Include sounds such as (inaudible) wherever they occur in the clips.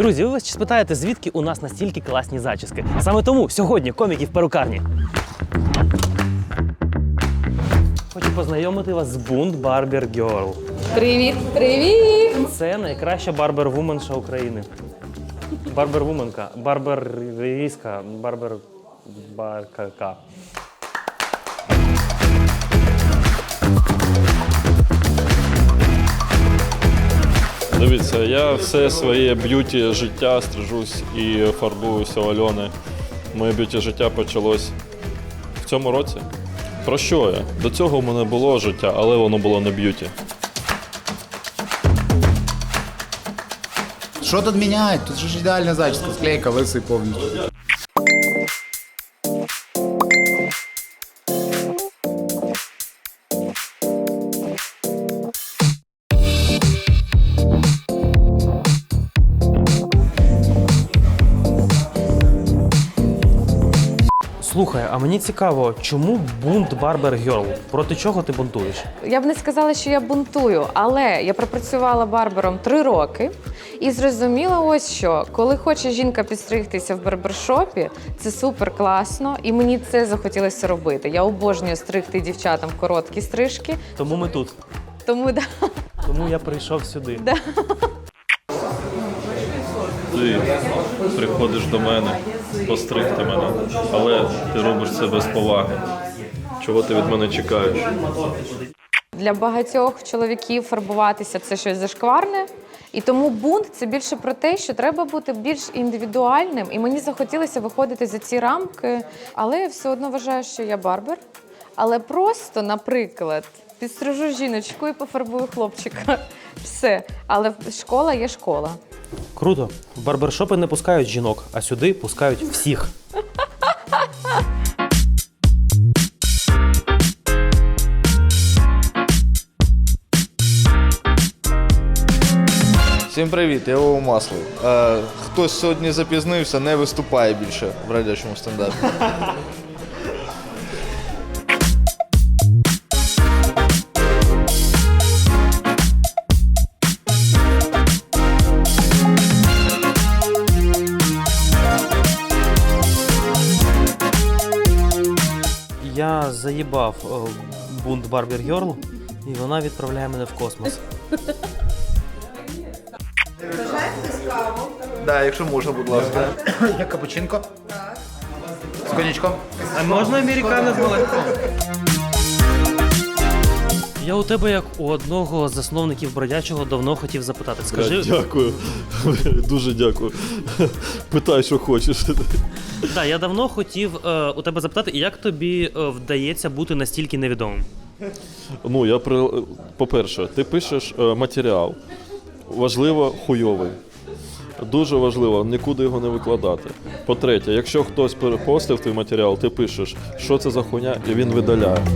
Друзі, ви вас спитаєте, звідки у нас настільки класні зачіски? Саме тому сьогодні коміки в перукарні. Хочу познайомити вас з Бунт Барбер Герл. Привіт, привіт! Це найкраща барбер-вуменша України. Барбер-вуменка, барберістка, барбер... Дивіться, я все своє б'юті життя стрижусь і фарбуюся Альони. Моє б'юті життя почалось в цьому році. Про що я? До цього в мене було життя, але воно було не б'юті. Що тут міняють? Тут же ж ідеальна зачіска, склейка, лисий повністю. Слухай, а мені цікаво, чому бунт Барбер Герл? Проти чого ти бунтуєш? Я б не сказала, що я бунтую, але я пропрацювала барбером три роки і зрозуміла ось що, коли хоче жінка підстригтися в барбершопі, це супер класно, і мені це захотілося робити. Я обожнюю стригти дівчатам короткі стрижки, Тому ми тут. тому да. Тому я прийшов сюди. Да. Ти приходиш до мене, постригти мене, але ти робиш це без поваги. Чого ти від мене чекаєш? Для багатьох чоловіків фарбуватися це щось зашкварне. І тому бунт це більше про те, що треба бути більш індивідуальним. І мені захотілося виходити за ці рамки. Але я все одно вважаю, що я барбер. Але просто, наприклад, підстрижу жіночку і пофарбую хлопчика. (laughs) Все. Але школа є школа. Круто. В барбершопи не пускають жінок, а сюди пускають всіх. Всім привіт, я Вова Маслов. Е, хтось сьогодні запізнився, не виступає більше в радячому стендапі. Заїбав е, бунт Барбер Герл, і вона відправляє мене в космос. Да, якщо можна, будь ласка. Як капучинко. З конячком. А можна американо з молоком? Я у тебе, як у одного з засновників бродячого, давно хотів запитати. Скажи, Дякую. (laughs) Дуже дякую. Питай, що хочеш. да, я давно хотів е, у тебе запитати, як тобі е, вдається бути настільки невідомим? Ну, я при... по-перше, ти пишеш е, матеріал. Важливо, хуйовий. Дуже важливо нікуди його не викладати. По-третє, якщо хтось перепостив твій матеріал, ти пишеш, що це за хуйня, і він видаляє.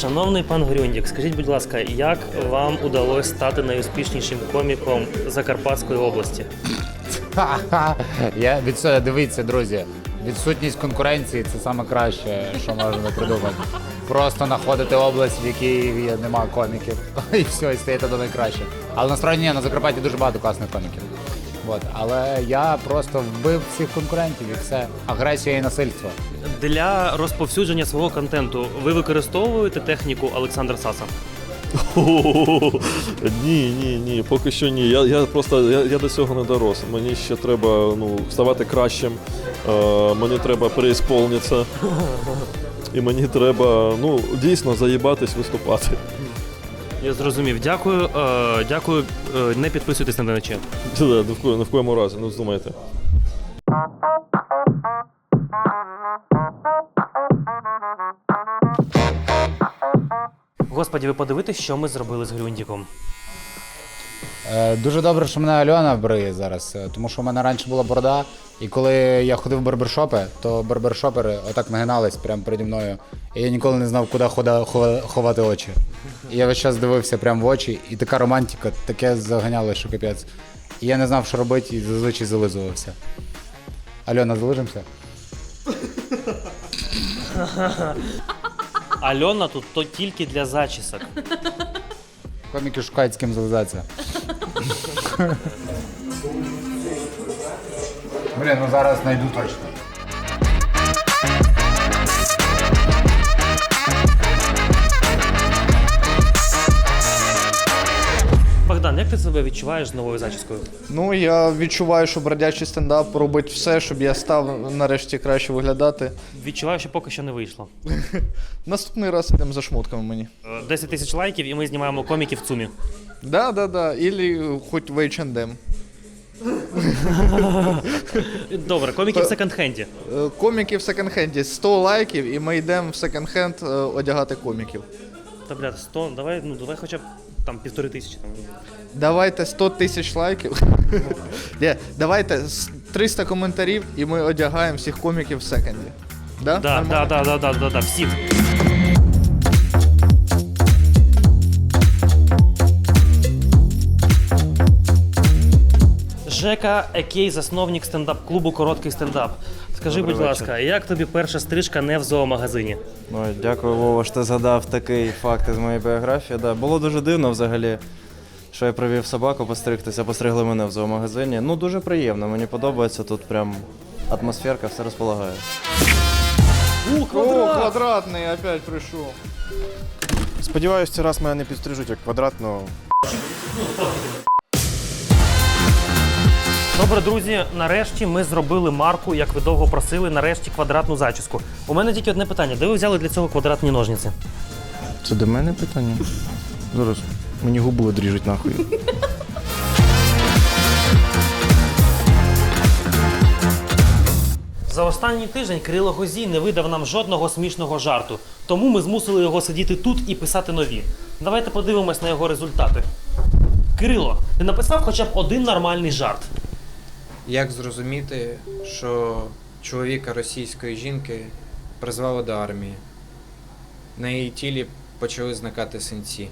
Шановний пан Грюндік, скажіть, будь ласка, як вам удалося стати найуспішнішим коміком Закарпатської області? Я від дивіться, друзі. Відсутність конкуренції це саме краще, що можна придумати. Просто знаходити область, в якій є- нема коміків, (laughs) і все, і стаєте до найкраще. Але насправді ні, на Закарпатті дуже багато класних коміків. От. Але я просто вбив всіх конкурентів і все. Агресія і насильство. Для розповсюдження свого контенту ви використовуєте техніку Олександра Саса? (laughs) Ні, ні, ні, поки що ні. Я, я просто я, я до цього не дорос. Мені ще треба ну, ставати кращим, е, мені треба переісполнитися. (laughs) І мені треба ну, дійсно заїбатись виступати. Я зрозумів. Дякую. Е, дякую. Е, не підписуйтесь на ДНЧ. (laughs) Да, Ні в, ко- ні в коєму разі, ну здумайте. Господі, ви подивитесь, що ми зробили з Грюндіком. Е, Дуже добре, що мене Альона бриє зараз, е, тому що в мене раніше була борода, і коли я ходив в барбершопи, то барбершопери отак нагинались прямо переді мною. І я ніколи не знав, куди хода- ховати очі. І я весь час дивився прямо в очі, і така романтика, таке заганяло, що капець. І я не знав, що робити, і зазвичай зализувався. Альона, залишимося? Альона тут то тільки для зачісок. Коміки шукають з ким зализатися. Блін, ну зараз знайду точно. Богдан, як ти себе відчуваєш з новою зачіскою? Ну, я відчуваю, що бродячий стендап робить все, щоб я став нарешті краще виглядати. Відчуваю, що поки що не вийшло. (laughs) Наступний раз ідемо за шмотками мені. Е, 10 тисяч лайків, і ми знімаємо коміків в ЦУМі. Да, да, да. Ілі хоч в H&M. (laughs) Добре, коміків в секонд-хенді. Е, Коміки в секонд-хенді. 100 лайків, і ми йдемо в секонд-хенд е, одягати коміків. Та блядь, 100, давай, ну давай хоча б там півтори тисячі. Там. Давайте 100 тисяч лайків. (laughs) Ні, давайте 300 коментарів, і ми одягаємо всіх коміків в секонді. Да? Да, да, Нормально? да, да, да, да, да, всіх. Жека Екей, засновник стендап-клубу Короткий стендап. Скажи, Добрий будь вечір. ласка, як тобі перша стрижка не в зоомагазині? Ой, дякую, Вова, що ти згадав такий факт із моєї біографії. Да, було дуже дивно взагалі, що я привів собаку постригтися, постригли мене в зоомагазині. Ну, дуже приємно, мені подобається тут прям атмосферка, все розполагає. У, О, квадратний опять прийшов. Сподіваюсь, цей раз мене не підстрижуть як квадратного. Добре, друзі, нарешті ми зробили марку, як ви довго просили, нарешті квадратну зачіску. У мене тільки одне питання: де ви взяли для цього квадратні ножниці? Це до мене питання? Зараз мені губу одріжуть нахуй. За останній тиждень Кирило Гозій не видав нам жодного смішного жарту, тому ми змусили його сидіти тут і писати нові. Давайте подивимось на його результати. Кирило, ти написав хоча б один нормальний жарт. Як зрозуміти, що чоловіка російської жінки призвали до армії? На її тілі почали зникати синці.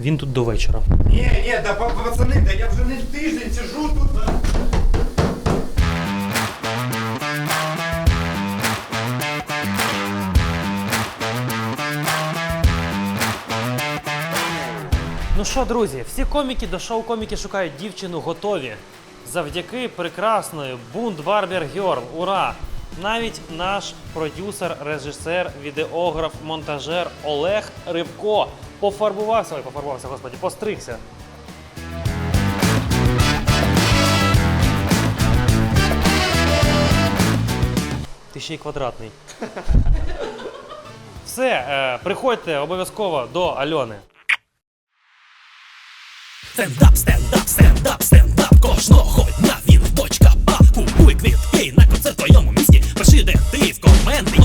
Він тут до вечора. Ні, ні, да па- пацани, да я вже не тиждень сижу тут. Ну що, друзі, всі коміки до шоу коміки шукають дівчину готові. Завдяки прекрасної Бунт Барбер Герл. Ура! Навіть наш продюсер, режисер, відеограф, монтажер Олег Рибко пофарбувався. Ой, пофарбувався, господі, постригся. Ти ще й квадратний. (laughs) Все, е, приходьте обов'язково до Альони. Стендап, стендап, стендап, стендап кожного дня він в бочка баб Купуй квітки на концерт твоєму місті Пиши, де ти в коменти